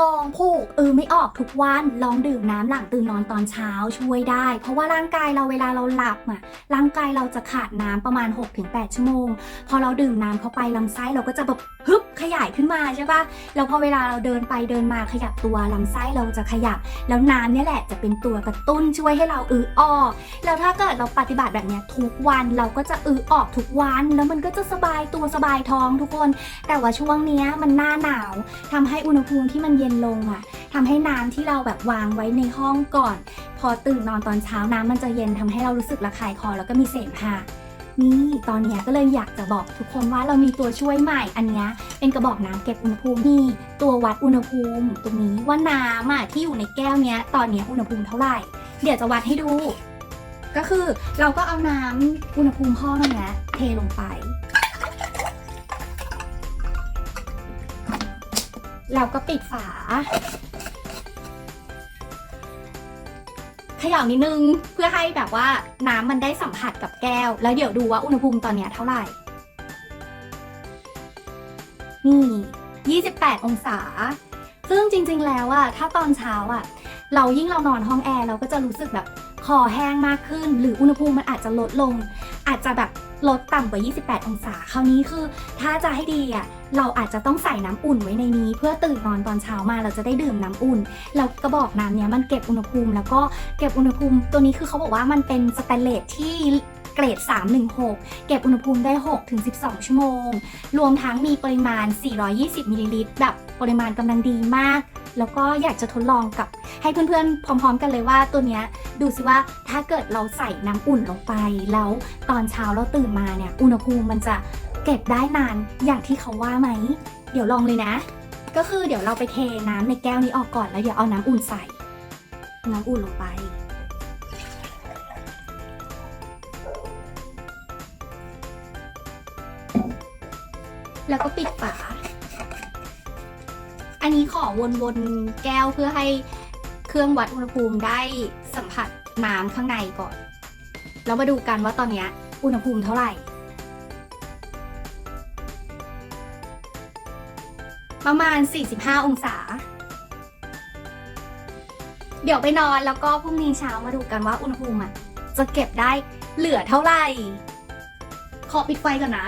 ท้องผูกเออไม่ออกทุกวันลองดื่มน้ำหลังตื่นนอนตอนเช้าช่วยได้ เพราะว่าร่างกายเราเวลาเราหลับอะร่างกายเราจะขาดน้ำประมาณ 6-8 ชั่วโมง พอเราดื่มน้ำเข้าไปลำไส้เราก็จะแบบฮึบขยายขึ้นมาใช่ปะแล้วพอเวลาเราเดินไปเดินมาขยับตัวลำไส้เราจะขยับ แล้วน้ำเนี่ยแหละจะเป็นตัวกระตุ้นช่วยให้เราอือออก แล้วถ้าเกิดเราปฏิบัติแบบเนี้ยทุกวันเราก็จะอือออกทุกวัน แล้วมันก็จะสบายตัวสบายท้องทุกคน แต่ว่าช่วงเนี้ยมันหน้าหนาวทำให้อุณหภูมิที่มันเย็นลงอะ่ะทำให้น้ำที่เราแบบวางไว้ในห้องก่อน พอตื่นนอนตอนเช้าน้ำมันจะเย็นทำให้เรารู้สึกระคายคอแล้วก็มีเสมหะนี่ตอนนี้ก็เลยอยากจะบอกทุกคนว่าเรามีตัวช่วยใหม่อันนี้เป็นกระบอกน้ำเก็บอุณหภูมินี่ตัววัดอุณหภูมิ ตรงนี้ว่าน้ำอะที่อยู่ในแก้วเนี้ยตอนนี้อุณหภูมิเท่าไหร่ เดี๋ยวจะวัดให้ดู ก็คือเราก็เอาน้ำอุณหภูมิห้องเนี้ยเทลงไป เราก็ปิดฝาเขย่านิดนึงเพื่อให้แบบว่าน้ำมันได้สัมผัสกับแก้ว แล้วเดี๋ยวดูว่าอุณหภูมิตอนเนี้ยเท่าไหร่ นี่ 28 องศา ซึ่งจริงๆแล้วอะถ้าตอนเช้าอะเรายิ่งเรานอนห้องแอร์เราก็จะรู้สึกแบบคอแห้งมากขึ้น หรืออุณหภูมิมันอาจจะลดลง อาจจะแบบ ลดต่ำกว่า 28 องศา คราวนี้คือ ถ้าจะให้ดีอะ เราอาจจะต้องใส่น้ำอุ่นไว้ในนี้ เพื่อตื่นนอนตอนเช้ามาเราจะได้ดื่มน้ำอุ่น แล้วกระบอกน้ำเนี้ยมันเก็บอุณหภูมิ แล้วก็เก็บอุณหภูมิ ตัวนี้คือเขาบอกว่ามันเป็นสแตนเลสที่เกรด 316 เก็บอุณหภูมิได้ 6-12 ชั่วโมง รวมทั้งมีปริมาณ 420 มิลลิลิตรแบบปริมาณกำลังดีมาก แล้วก็อยากจะทดลองกับให้เพื่อนๆ พร้อม ๆ กันเลยว่าตัวเนี้ยดูสิว่าถ้าเกิดเราใส่น้ำอุ่นลงไป แล้วตอนเช้าเราตื่นมาเนี่ยอุณหภูมิมันจะเก็บได้นานอย่างที่เขาว่าไหม เดี๋ยวลองเลยนะ ก็คือเดี๋ยวเราไปเทน้ำในแก้วนี้ออกก่อนแล้วเดี๋ยวเอาน้ำอุ่นใส่ น้ำอุ่นลงไปแล้วก็ปิดฝา อันนี้ขอวนๆแก้วเพื่อให้เครื่องวัดอุณหภูมิได้สัมผัสน้ำข้างในก่อน แล้วมาดูกันว่าตอนนี้อุณหภูมิเท่าไหร่ ประมาณ 45 องศา เดี๋ยวไปนอนแล้วก็พรุ่งนี้เช้ามาดูกันว่าอุณหภูมิอะจะเก็บได้เหลือเท่าไหร่ ขอปิดไฟก่อนนะ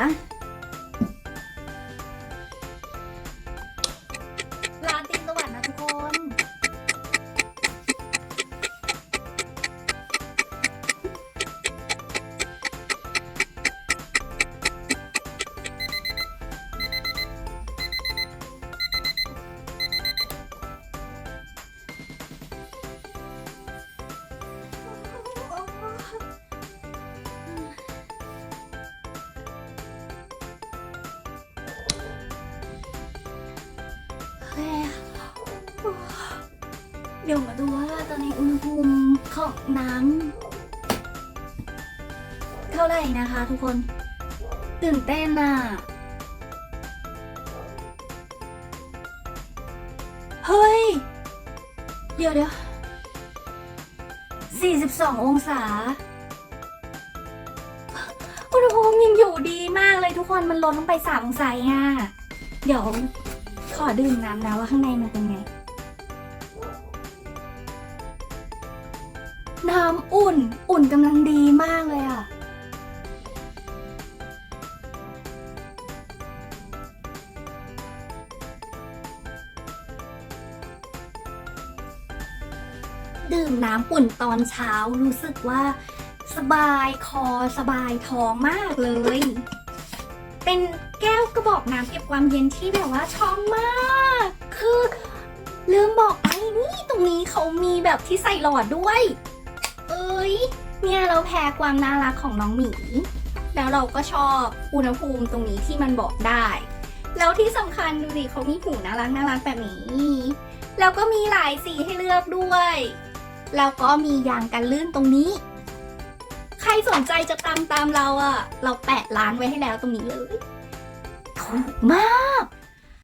เดี๋ยวมาดูว่าตอนนี้อุณหภูมิของน้ำเท่าไหร่นะคะทุกคน ตื่นเต้นอะเฮ้ย เดี๋ยวเดี๋ยว42 องศา อุณหภูมิยังอยู่ดีมากเลยทุกคนมันลดลงไป3องศาองอะเดี๋ยวขอดื่มน้ำนะว่าข้างในมันเป็นไง น้ำอุ่น อุ่นกำลังดีมากเลยอะดื่มน้ำอุ่นตอนเช้ารู้สึกว่า สบายคอสบายท้องมากเลย เป็นแก้วกระบอกน้ำเก็บความเย็นที่แบบว่าชอบมาก คือลืมบอกไปนี่ตรงนี้เขามีแบบที่ใส่หลอดด้วย เอ้ย เนี่ยเราแพ้ความน่ารักของน้องหมี แล้วเราก็ชอบอุณหภูมิตรงนี้ที่มันบอกได้ แล้วที่สำคัญดูดิเขามีหูน่ารักน่ารักแบบนี้ แล้วก็มีหลายสีให้เลือกด้วย แล้วก็มียางกันลื่นตรงนี้ ใครสนใจจะตามตามเราอะเราแปะร้านไว้ให้แล้วตรงนี้เลยถูกมาก